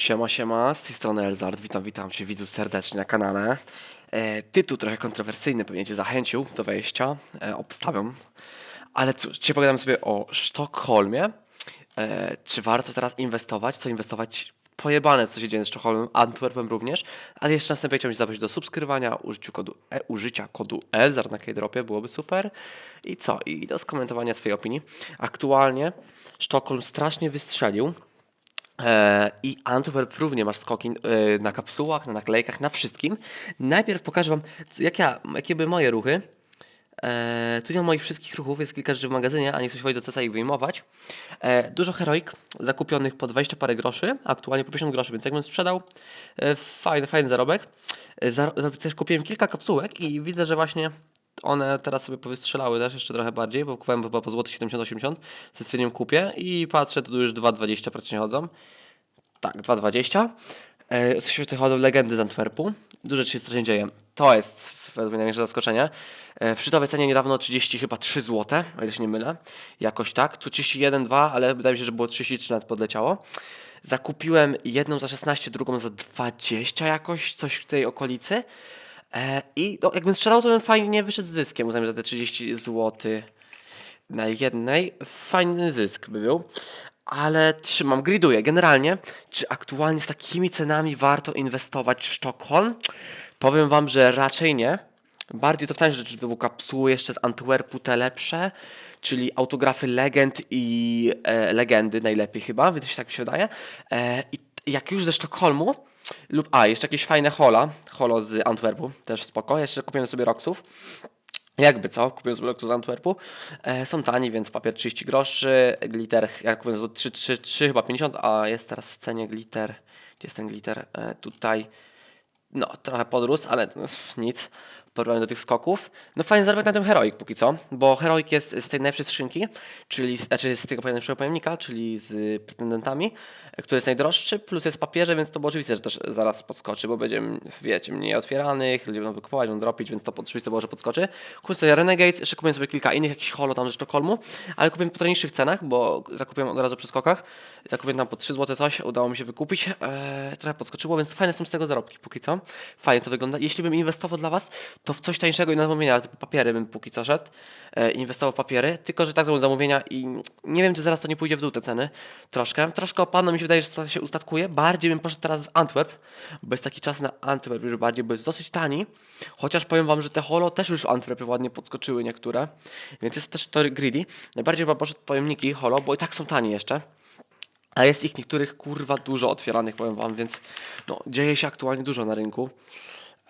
Siema, siema, z tej strony Elzard, witam, witam Cię widzu serdecznie na kanale. E, tytuł trochę kontrowersyjny, pewnie Cię zachęcił do wejścia, e, obstawiam. Ale cóż, dzisiaj pogadamy sobie o Sztokholmie. E, czy warto teraz inwestować? Co inwestować? Pojebane, co się dzieje z Sztokholmem, Antwerpem również. Ale jeszcze następnie chciałbym Cię zaprosić do subskrybowania, użyciu kodu, e, użycia kodu Elzard na Keydropie, byłoby super. I co? I do skomentowania swojej opinii. Aktualnie Sztokholm strasznie wystrzelił. E, I Antwerp równie masz skoki e, na kapsułach, na naklejkach, na wszystkim. Najpierw pokażę Wam, jak ja, jakie były moje ruchy. E, tu nie ma moich wszystkich ruchów, jest kilka rzeczy w magazynie, a nie chcę się do CESa i wyjmować. Dużo heroik zakupionych po 20 parę groszy, aktualnie po 50 groszy, więc jakbym sprzedał, fajny, fajny zarobek. E, też kupiłem kilka kapsułek i widzę, że właśnie one teraz sobie powystrzelały też jeszcze trochę bardziej, bo kupowałem chyba po złoty 70-80, ze stwierdziłem kupię i patrzę, tu już 2,20 praktycznie chodzą. Tak, 2,20. E, Świetnie chodzą legendy z Antwerpu. Dużo się strasznie dzieje. To jest według mnie największe zaskoczenie. E, W szczytowej cenie niedawno 30 chyba 3 zł, o ile się nie mylę. Jakoś tak. Tu 31,2, ale wydaje mi się, że było 33 nawet podleciało. Zakupiłem jedną za 16, drugą za 20 jakoś, coś w tej okolicy. E, I no, jakbym sprzedał, to bym fajnie wyszedł z zyskiem. Uznałem, że te 30 zł na jednej fajny zysk by był. Ale trzymam, griduję. Generalnie, czy aktualnie z takimi cenami warto inwestować w Sztokholm? Powiem Wam, że raczej nie. Bardziej to w tańsze rzeczy były kapsuły jeszcze z Antwerpu, te lepsze, czyli autografy legend i e, legendy najlepiej chyba, się tak mi się wydaje. E, I jak już ze Sztokholmu, lub a, jeszcze jakieś fajne hola, holo z Antwerpu, też spoko. Jeszcze kupiłem sobie Roxów. Jakby co, kupiłem sobie Roxów z Antwerpu. E, są tani, więc papier 30 groszy, glitter, jak kupiłem za 3, 3, 3 chyba 50, a jest teraz w cenie glitter. Gdzie jest ten glitter? E, tutaj, no trochę podrósł, ale to nic w porównaniu do tych skoków. No fajny zarobek na tym Heroic póki co, bo Heroic jest z tej najlepszej skrzynki, czyli znaczy z tego najlepszego pojemnika, czyli z pretendentami, który jest najdroższy, plus jest papierze, więc to było oczywiste, że też zaraz podskoczy, bo będzie, wiecie, mniej otwieranych, ludzie będą wykupować, będą dropić, więc to oczywiste było, że podskoczy. Kupiłem sobie Renegades, jeszcze kupiłem sobie kilka innych, jakichś holo tam ze Sztokholmu, ale kupiłem po niższych cenach, bo zakupiłem od razu przy skokach. Zakupiłem tam po 3 zł coś, udało mi się wykupić. Eee, trochę podskoczyło, więc fajne są z tego zarobki póki co. Fajnie to wygląda. Jeśli bym inwestował dla Was, to w coś tańszego i na zamówienia, typu papiery bym póki co szedł. E, inwestował w papiery, tylko że tak są zamówienia i nie wiem, czy zaraz to nie pójdzie w dół te ceny. Troszkę. Troszkę opadną, mi się wydaje, że sytuacja się ustatkuje. Bardziej bym poszedł teraz w Antwerp, bo jest taki czas na Antwerp już bardziej, bo jest dosyć tani. Chociaż powiem Wam, że te holo też już w Antwerpie ładnie podskoczyły niektóre, więc jest też to greedy. Najbardziej chyba poszedł pojemniki holo, bo i tak są tani jeszcze. A jest ich niektórych kurwa dużo otwieranych, powiem wam, więc no, dzieje się aktualnie dużo na rynku.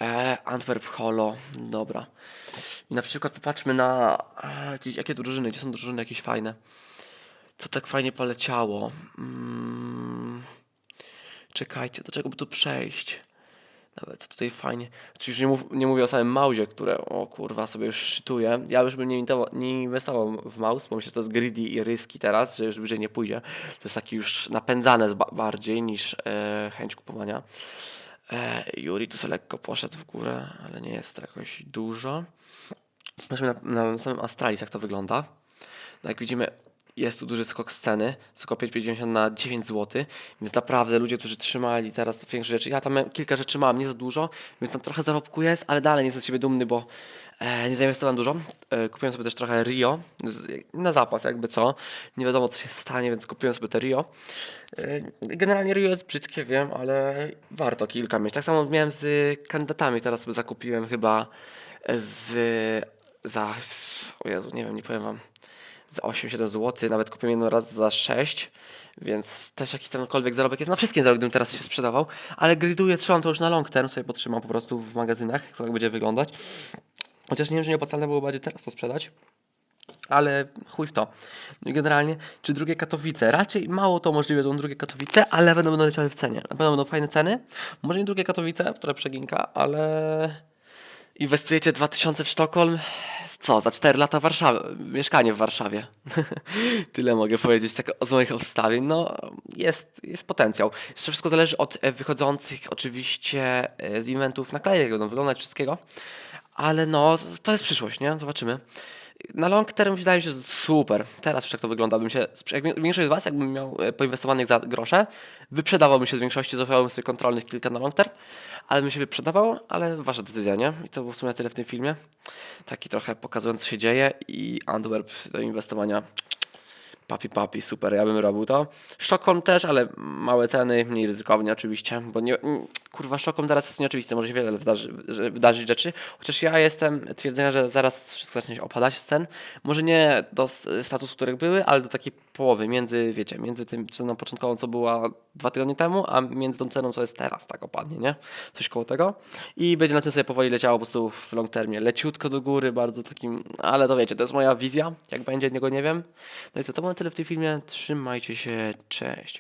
E, Antwerp Holo, dobra. I na przykład popatrzmy na jakieś, jakie drużyny, gdzie są drużyny jakieś fajne. Co tak fajnie poleciało? Mm, czekajcie, do czego by tu przejść? Nawet tutaj fajnie. Oczywiście nie, mów, nie mówię o samym mauzie, które o kurwa sobie już szczytuję. Ja już bym nie, nie inwestował w mouse, bo myślę, że to jest greedy i ryski teraz, że już bliżej nie pójdzie. To jest taki już napędzane bardziej niż e, chęć kupowania. E, Juri tu sobie lekko poszedł w górę, ale nie jest to jakoś dużo. Zobaczmy na, na samym Astralis, jak to wygląda. No jak widzimy, jest tu duży skok z ceny, skok 5,50 na 9 zł, więc naprawdę ludzie, którzy trzymali teraz większe rzeczy, ja tam kilka rzeczy mam, nie za dużo, więc tam trochę zarobku jest, ale dalej nie jestem z siebie dumny, bo nie zainwestowałem dużo. E, kupiłem sobie też trochę Rio, na zapas jakby co, nie wiadomo co się stanie, więc kupiłem sobie te Rio. E, generalnie Rio jest brzydkie, wiem, ale warto kilka mieć. Tak samo miałem z kandydatami, teraz sobie zakupiłem chyba z za, o Jezu, nie wiem, nie powiem wam, za 8-7 zł, nawet kupiłem jedno raz za 6, więc też jakiś tamkolwiek zarobek jest. Na wszystkim zarobek bym teraz się sprzedawał, ale griduję, trzymam to już na long term, sobie potrzymam po prostu w magazynach, jak to tak będzie wyglądać. Chociaż nie wiem, czy nieopłacalne było bardziej teraz to sprzedać. Ale chuj w to. No generalnie, czy drugie Katowice? Raczej mało to możliwe, będą drugie Katowice, ale będą, będą leciały w cenie. Na pewno będą fajne ceny. Może nie drugie Katowice, które przeginka, ale inwestujecie 2000 w Sztokholm, co, za 4 lata Warszawa, mieszkanie w Warszawie. Tyle mogę powiedzieć tak z moich ustawień. No, jest, jest potencjał. Jeszcze wszystko zależy od wychodzących oczywiście e, z eventów naklejek, jak będą wyglądać wszystkiego. Ale no, to jest przyszłość, nie? Zobaczymy. Na long term wydaje mi się, super. Teraz już tak to wygląda. Bym się, jak większość z Was, jakbym miał e, poinwestowanych za grosze, wyprzedawałbym się z większości, zostawiałbym sobie kontrolnych kilka na long term, ale bym się wyprzedawał, ale Wasza decyzja, nie? I to było w sumie tyle w tym filmie. Taki trochę pokazując, co się dzieje i Antwerp do inwestowania. Papi, papi, super, ja bym robił to. Szokholm też, ale małe ceny, mniej ryzykownie oczywiście, bo nie, kurwa, Szokholm teraz jest nieoczywiste, może się wiele wydarzyć rzeczy, chociaż ja jestem twierdzenia, że zaraz wszystko zacznie się opadać z cen, może nie do statusu, których były, ale do takiej połowy, między, wiecie, między tym ceną początkową, co była dwa tygodnie temu, a między tą ceną, co jest teraz, tak opadnie, nie? Coś koło tego i będzie na tym sobie powoli leciało po prostu w long termie, leciutko do góry, bardzo takim, ale to wiecie, to jest moja wizja, jak będzie, niego nie wiem. No i co, to było na tyle w tym filmie. Trzymajcie się, cześć.